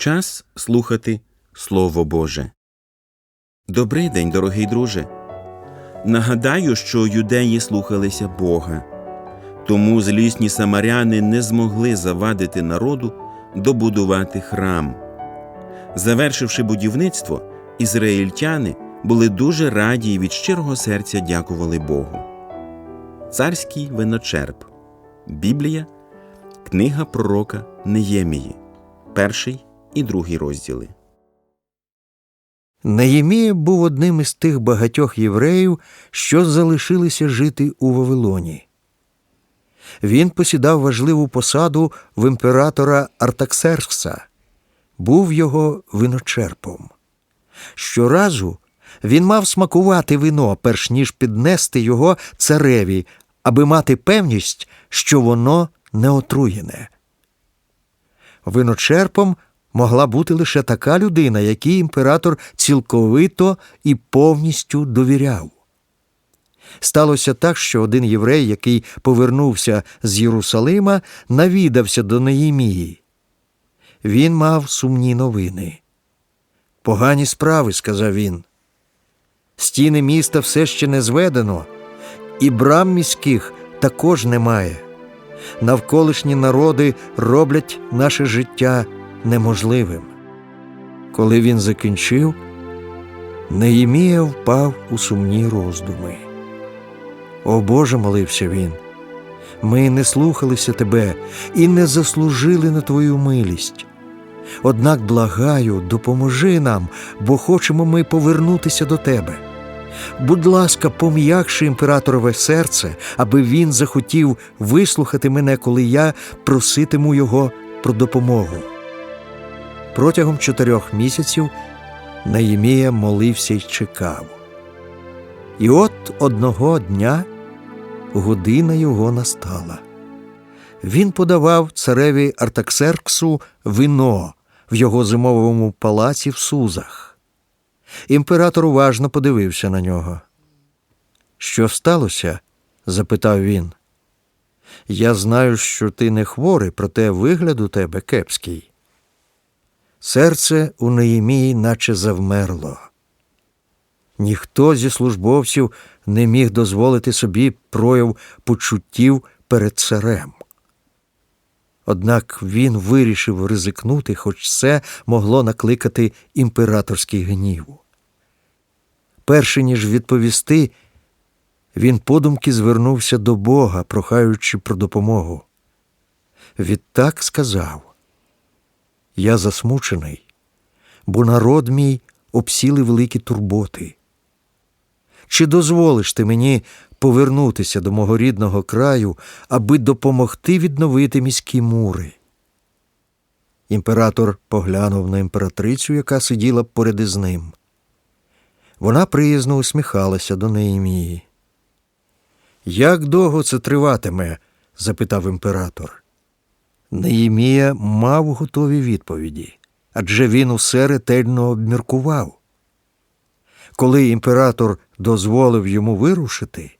Час слухати Слово Боже. Добрий день, дорогий друже. Нагадаю, що юдеї слухалися Бога, тому злісні самаряни не змогли завадити народу добудувати храм. Завершивши будівництво, ізраїльтяни були дуже раді і від щирого серця дякували Богу. Царський виночерп. Біблія, книга пророка Неємії, перший і другий розділи. Неємія був одним із тих багатьох євреїв, що залишилися жити у Вавилоні. Він посідав важливу посаду в імператора Артаксеркса, був його виночерпом. Щоразу він мав смакувати вино, перш ніж піднести його цареві, аби мати певність, що воно не отруєне. Виночерпом могла бути лише така людина, якій імператор цілковито і повністю довіряв. Сталося так, що один єврей, який повернувся з Єрусалима, навідався до Неємії. Він мав сумні новини. Погані справи, сказав він. Стіни міста все ще не зведено, і брам міських також немає. Навколишні народи роблять наше життя неможливим. Коли він закінчив, Неємія впав у сумні роздуми. О Боже, молився він, ми не слухалися тебе і не заслужили на твою милість. Однак благаю, допоможи нам, бо хочемо ми повернутися до тебе. Будь ласка, пом'якши імператорове серце, аби він захотів вислухати мене, коли я проситиму його про допомогу. Протягом чотирьох місяців Наємія молився й чекав. І от одного дня година його настала. Він подавав цареві Артаксерксу вино в його зимовому палаці в Сузах. Імператор уважно подивився на нього. Що сталося? запитав він. Я знаю, що ти не хворий, проте вигляд у тебе кепський. Серце у Неємії наче завмерло. Ніхто зі службовців не міг дозволити собі прояв почуттів перед царем. Однак він вирішив ризикнути, хоч це могло накликати імператорський гнів. Перше ніж відповісти, він подумки звернувся до Бога, прохаючи про допомогу. Відтак сказав Я засмучений, бо народ мій обсіли великі турботи. Чи дозволиш ти мені повернутися до мого рідного краю, аби допомогти відновити міські мури? Імператор поглянув на імператрицю, яка сиділа поряд із ним. Вона приязно усміхалася до Неємії. Як довго це триватиме? запитав імператор. Неємія мав готові відповіді, адже він усе ретельно обміркував. Коли імператор дозволив йому вирушити,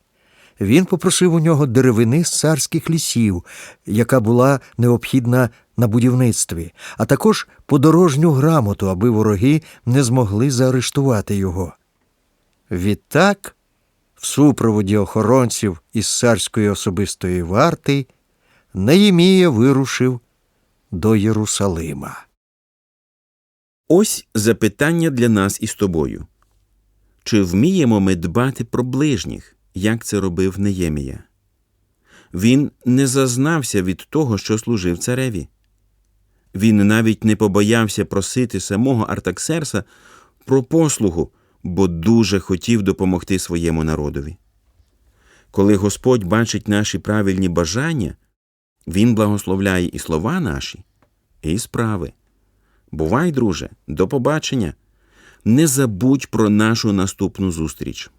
він попросив у нього деревини з царських лісів, яка була необхідна на будівництві, а також подорожню грамоту, аби вороги не змогли заарештувати його. Відтак, в супроводі охоронців із царської особистої варти, Неємія вирушив до Єрусалима. Ось запитання для нас із тобою. Чи вміємо ми дбати про ближніх, як це робив Неємія? Він не зазнався від того, що служив цареві. Він навіть не побоявся просити самого Артаксерса про послугу, бо дуже хотів допомогти своєму народові. Коли Господь бачить наші правильні бажання, Він благословляє і слова наші, і справи. Бувай, друже, до побачення. Не забудь про нашу наступну зустріч.